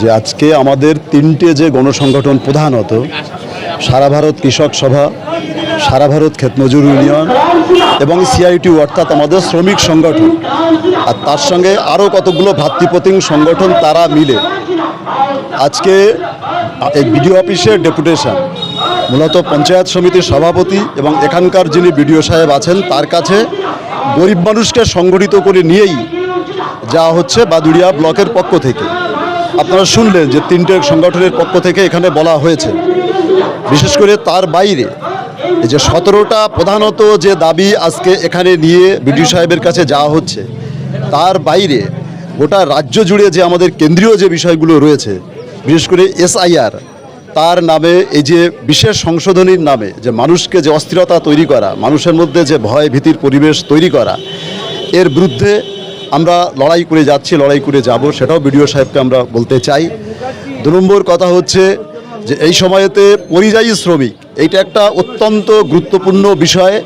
যে আজকে আমাদের তিনটে যে গণসংগঠন প্রধানত সারা ভারত কৃষক সভা, সারা ভারত ক্ষেতমজুর ইউনিয়ন এবং সিআইটি অর্থাৎ আমাদের শ্রমিক সংগঠন। আর তার সঙ্গে আরও কতগুলো ভাতৃপ্রতিম সংগঠন তারা মিলে। আজকে এই বিডিও অফিসের ডেপুটেশন, মূলত পঞ্চায়েত সমিতির সভাপতি এবং এখানকার যিনি বিডিও সাহেব আছেন, তার কাছে গরিব মানুষকে সংগঠিত করে নিয়েই যা হচ্ছে বাদুড়িয়া ব্লকের পক্ষ থেকে। আপনারা শুনলেন যে তিনটে সংগঠনের পক্ষ থেকে এখানে বলা হয়েছে। বিশেষ করে তার বাইরে এই যে সতেরোটা প্রধানত যে দাবি আজকে এখানে নিয়ে বিডিও সাহেবের কাছে যাওয়া হচ্ছে, তার বাইরে গোটা রাজ্য জুড়ে যে আমাদের কেন্দ্রীয় যে বিষয়গুলো রয়েছে, বিশেষ করে এসআইআর, তার নামে এই যে বিশেষ সংশোধনীর নামে যে মানুষকে যে অস্থিরতা তৈরি করা, মানুষের মধ্যে যে ভয় ভীতির পরিবেশ তৈরি করা, এর বিরুদ্ধে আমরা লড়াই করে যাচ্ছি, লড়াই করে যাব, সেটাও বিডিও সাহেবকে আমরা বলতে চাই। দু নম্বর কথা হচ্ছে যে এই সময়েতে পরিযায়ী শ্রমিক, এইটা একটা অত্যন্ত গুরুত্বপূর্ণ বিষয়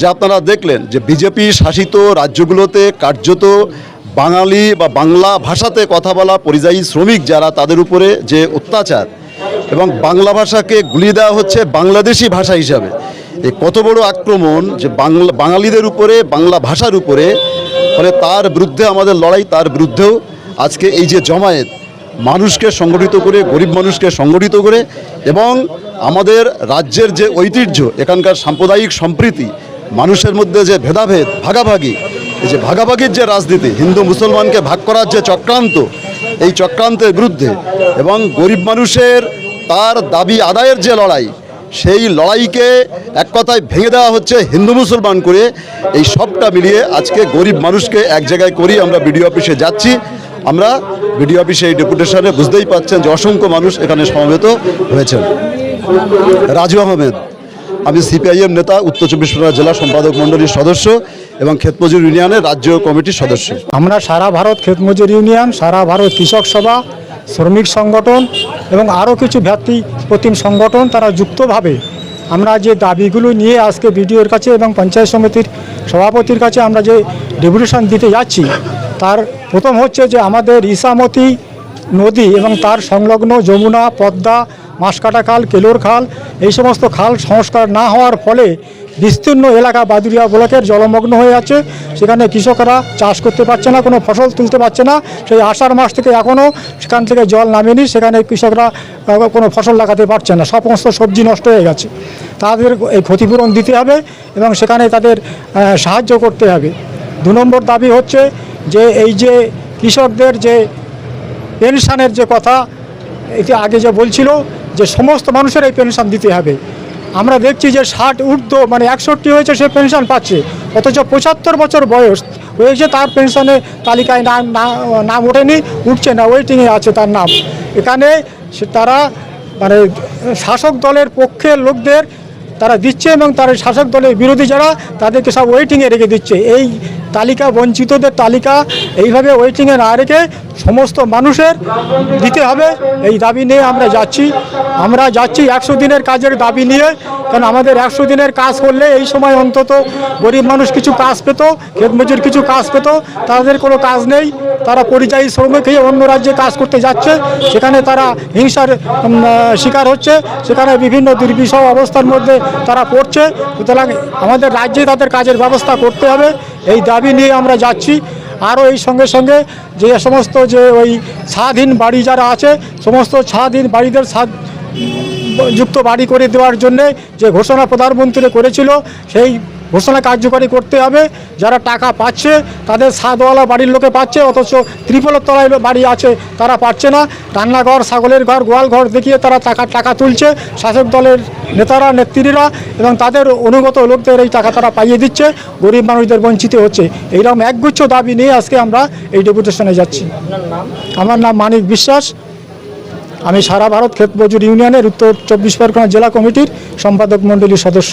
যা আপনারা দেখলেন যে বিজেপি শাসিত রাজ্যগুলোতে কার্যত বাঙালি বা বাংলা ভাষাতে কথা বলা পরিযায়ী শ্রমিক যারা, তাদের উপরে যে অত্যাচার এবং বাংলা ভাষাকে গুলি দেওয়া হচ্ছে বাংলাদেশি ভাষা হিসাবে। এই কত বড় আক্রমণ যে বাংলা, বাঙালিদের উপরে, বাংলা ভাষার উপরে ফলে তার বিরুদ্ধে আমাদের লড়াই, তার বিরুদ্ধেও আজকে এই যে জমায়েত, মানুষকে সংগঠিত করে, গরিব মানুষকে সংগঠিত করে এবং আমাদের রাজ্যের যে ঐতিহ্য, এখানকার সাম্প্রদায়িক সম্প্রীতি, মানুষের মধ্যে যে ভেদাভেদ, ভাগাভাগি, এই যে ভাগাভাগির যে রাজনীতি, হিন্দু মুসলমানকে ভাগ করার যে চক্রান্ত, এই চক্রান্তের বিরুদ্ধে এবং গরিব মানুষের তার দাবি আদায়ের যে লড়াই সেই লড়াইকে এক কথায় ভেঙে দেওয়া হচ্ছে হিন্দু মুসলমান করে। এই সবটা মিলিয়ে আজকে গরিব মানুষকে এক জায়গায় করি আমরা বিডিও অফিসে যাচ্ছি। আমরা বিডিও অফিসে এই ডেপুটেশনে বুঝতেই পাচ্ছেন যে অসংখ্য মানুষ এখানে সমবেত হয়েছেন। রাজু আহমেদ, আমি সিপিআইএম নেতা, উত্তর চব্বিশ পরগনা জেলা সম্পাদক মণ্ডলীর সদস্য এবং ক্ষেতমজুর ইউনিয়নের রাজ্য কমিটির সদস্য। আমরা সারা ভারত ক্ষেতমজুর ইউনিয়ন, সারা ভারত কৃষক সভা, শ্রমিক সংগঠন এবং আরও কিছু ব্যক্তি প্রতিম সংগঠন তারা যুক্তভাবে আমরা যে দাবিগুলো নিয়ে আজকে বিডিওর কাছে এবং পঞ্চায়েত সমিতির সভাপতির কাছে আমরা যে ডেপুটেশন দিতে যাচ্ছি, তার প্রথম হচ্ছে যে আমাদের ইসামতি নদী এবং তার সংলগ্ন যমুনা, পদ্মা, মাসকাটা খাল, কেলোর খাল, এই সমস্ত খাল সংস্কার না হওয়ার ফলে বিস্তীর্ণ এলাকা বাদুরিয়া ব্লকের জলমগ্ন হয়ে যাচ্ছে সেখানে কৃষকরা চাষ করতে পারছে না, কোনো ফসল তুলতে পারছে না। সেই আষাঢ় মাস থেকে এখনও সেখান থেকে জল নামেনি, সেখানে কৃষকরা কোনো ফসল লাগাতে পারছে না। সমস্ত সবজি নষ্ট হয়ে গেছে। তাদের এই ক্ষতিপূরণ দিতে হবে এবং সেখানে তাদের সাহায্য করতে হবে। দু নম্বর দাবি হচ্ছে যে এই যে কৃষকদের যে পেনশনের যে কথা, এটি আগে যে বলছিল, যে সমস্ত মানুষের এই পেনশন দিতে হবে। আমরা দেখছি যে ষাট ঊর্ধ্ব মানে একষট্টি হয়েছে সে পেনশন পাচ্ছে। অথচ পঁচাত্তর বছর বয়স, হয়েছে তার পেনশনের তালিকায় নাম নাম ওঠেনি, উঠছে না ওয়েটিংয়ে আছে তার নাম। এখানে তারা মানে শাসক দলের পক্ষের লোকদের তারা দিচ্ছে এবং তার শাসক দলের বিরোধী যারা, তাদেরকে সব ওয়েটিংয়ে রেখে দিচ্ছে। এই তালিকা, বঞ্চিতদের তালিকা, এইভাবে ওয়েটিংয়ে না রেখে সমস্ত মানুষের দিতে হবে। এই দাবি নিয়ে আমরা যাচ্ছি। আমরা যাচ্ছি একশো দিনের কাজের দাবি নিয়ে। কারণ আমাদের একশো দিনের কাজ করলে এই সময় অন্তত গরিব মানুষ কিছু কাজ পেত ক্ষেতমজুর কিছু কাজ পেত। তাদের কোনো কাজ নেই। তারা পরিযায়ী শ্রমিক হয়ে অন্য রাজ্যে কাজ করতে যাচ্ছে। সেখানে তারা হিংসার শিকার হচ্ছে। সেখানে বিভিন্ন দুর্বিষহ অবস্থার মধ্যে তারা পড়ছে। সুতরাং আমাদের রাজ্যে তাদের কাজের ব্যবস্থা করতে হবে। এই দাবি নিয়ে আমরা যাচ্ছি। আরও এই সঙ্গে সঙ্গে যে সমস্ত যে ওই স্বাধীন বাড়ি যারা আছে, সমস্ত স্বাধীন বাড়িদের যুক্ত বাড়ি করে দেওয়ার জন্যে যে ঘোষণা প্রধানমন্ত্রী করেছিল, সেই ঘোষণা কার্যকরী করতে হবে। যারা টাকা পাচ্ছে তাদের সাদওয়ালা বাড়ির লোকে পাচ্ছে অথচ ত্রিপলের তলায় বাড়ি আছে তারা পাচ্ছে না। রান্নাঘর ছাগলের ঘর গোয়াল ঘর দেখিয়ে তারা টাকা টাকা তুলছে। শাসক দলের নেতারা নেত্রীরা এবং তাদের অনুগত লোকদের এই টাকা তারা পাইয়ে দিচ্ছে। গরিব মানুষদের বঞ্চিত হচ্ছে। এইরকম একগুচ্ছ দাবি নিয়ে আজকে আমরা এই ডেপুটেশনে যাচ্ছি। আমার নাম মানিক বিশ্বাস। আমি সারা ভারত ক্ষেত মজুর ইউনিয়নের উত্তর চব্বিশ পরগনা জেলা কমিটির সম্পাদক মণ্ডলীর সদস্য।